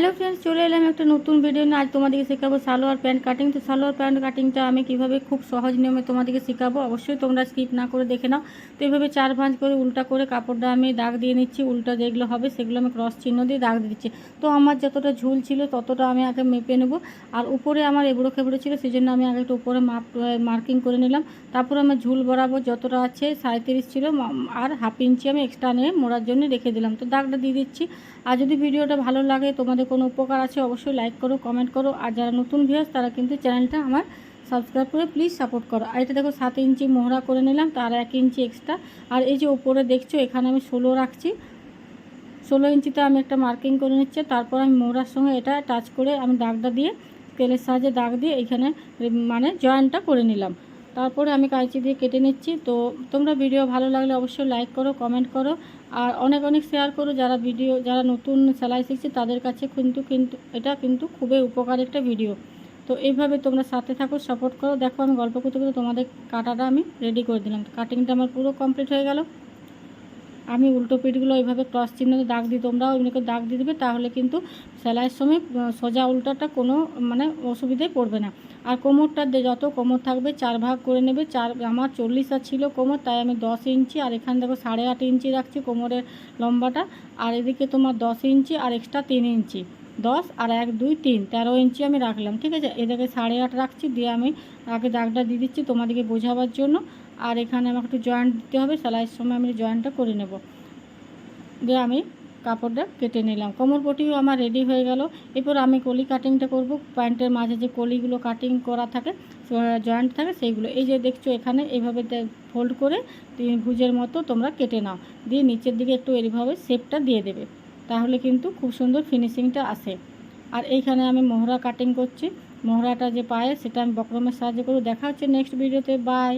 Hello friends চলে এলাম একটা নতুন ভিডিও নিয়ে। আজ তোমাদেরকে শেখাবো সালোয়ার প্যান্ট কাটিং তো সালোয়ার প্যান্ট কাটিংটা আমি কীভাবে খুব সহজ নিয়মে তোমাদেরকে শেখাবো, অবশ্যই তোমরা স্কিপ না করে দেখে নাও। তো এইভাবে চার ভাঁজ করে উল্টা করে কাপড়টা আমি দাগ দিয়ে নিচ্ছি, উল্টা যেগুলো হবে সেগুলো আমি ক্রস চিহ্ন দিয়ে দাগ দিচ্ছি। তো আমার যতটা ঝুল ছিল ততটা আমি আগে মেপে নেব। আর উপরে আমার এবড়ো খেবড়ো ছিল সেই জন্য আমি আগে একটু উপরে মাপ মার্কিং করে নিলাম। তারপর আমার ঝুল বরাবর যতটা আছে সাঁত্রিশ ছিল আর হাফ ইঞ্চি আমি এক্সট্রা নিয়ে মোড়ার জন্য রেখে দিলাম। তো দাগটা দিয়ে দিচ্ছি। আর যদি ভিডিওটা ভালো লাগে তোমাদের কোনো উপকার আছে অবশ্যই লাইক করো কমেন্ট করো। আর যারা নতুন ভিউয়ার্স তারা কিন্তু চ্যানেলটা আমার সাবস্ক্রাইব করে প্লিজ সাপোর্ট করো। আর এটা দেখো সাত ইঞ্চি মোহরা করে নিলাম তার এক ইঞ্চি এক্সট্রা আর এই যে ওপরে দেখছ, এখানে আমি ষোলো রাখছি। ষোলো ইঞ্চিতে আমি একটা মার্কিং করে নিচ্ছি, তারপর আমি মোহরার সঙ্গে এটা টাচ করে আমি দাগটা দিয়ে, তেলের সাহায্যে দাগ দিয়ে এখানে মানে জয়েন্টটা করে নিলাম। তারপরে আমি কাঁচি দিয়ে কেটে নিচ্ছি। তো তোমরা ভিডিও ভালো লাগলে অবশ্যই লাইক করো কমেন্ট করো। আর অনেক অনেক শেয়ার করো যারা ভিডিও যারা নতুন সেলাই শিখছে, তাদের কাছে কিন্তু কিন্তু, এটা কিন্তু খুবই উপকার একটা ভিডিও তো এইভাবে তোমরা সাথে থাকো সাপোর্ট করো। দেখো, আমি গল্প করতে করতে তোমাদের কাটাটা আমি রেডি করে দিলাম। কাটিংটা আমার পুরো কমপ্লিট হয়ে গেল। আমি উল্টো পিঠগুলো এইভাবে ক্রস চিহ্ন দাগ দিই, তোমরাও এমনিকে দাগ দিয়ে দেবে, তাহলে কিন্তু সেলাইয়ের সময় সোজা উল্টাটা কোনো মানে অসুবিধায় পড়বে না। আর কোমরটা যত কোমর থাকবে চার ভাগ করে নেবে। চার আমার চল্লিশ আর ছিল কোমর, তাই আমি দশ ইঞ্চি, আর এখানে দেখো সাড়ে আট ইঞ্চি রাখছি কোমরের লম্বাটা। আর এদিকে তোমার দশ ইঞ্চি, আর এক্সট্রা তিন ইঞ্চি। দশ আর এক, দুই, তিন, তেরো ইঞ্চি আমি রাখলাম, ঠিক আছে? এদিকে সাড়ে আট রাখছি, দিয়ে আমি আগে দাগটা দিয়ে দিচ্ছি তোমাদেরকে বোঝাবার জন্য। আর এখানে আমাকে একটু জয়েন্ট দিতে হবে সেলাইয়ের সময় আমি জয়েন্টটা করে নেব। দিয়ে আমি কাপড়টা কেটে নিলাম। কোমর পটিও আমার রেডি হয়ে গেল। এরপর আমি কলি কাটিংটা করব। প্যান্টের মাঝে যে কলিগুলো কাটিং করা থাকে জয়েন্ট থাকে, সেইগুলো। এই যে দেখছ এখানে, এইভাবে ফোল্ড করে ভুজের মতো তোমরা কেটে নাও। দিয়ে নিচের দিকে একটু এইভাবে শেপটা দিয়ে দেবে। তাহলে কিন্তু খুব সুন্দর ফিনিশিংটা আসে। আর এইখানে আমি মোহরা কাটিং করছি। মোহরাটা যে পায়ে, সেটা আমি বক্রমের সাহায্যে করব। দেখা হচ্ছে নেক্সট ভিডিওতে বাই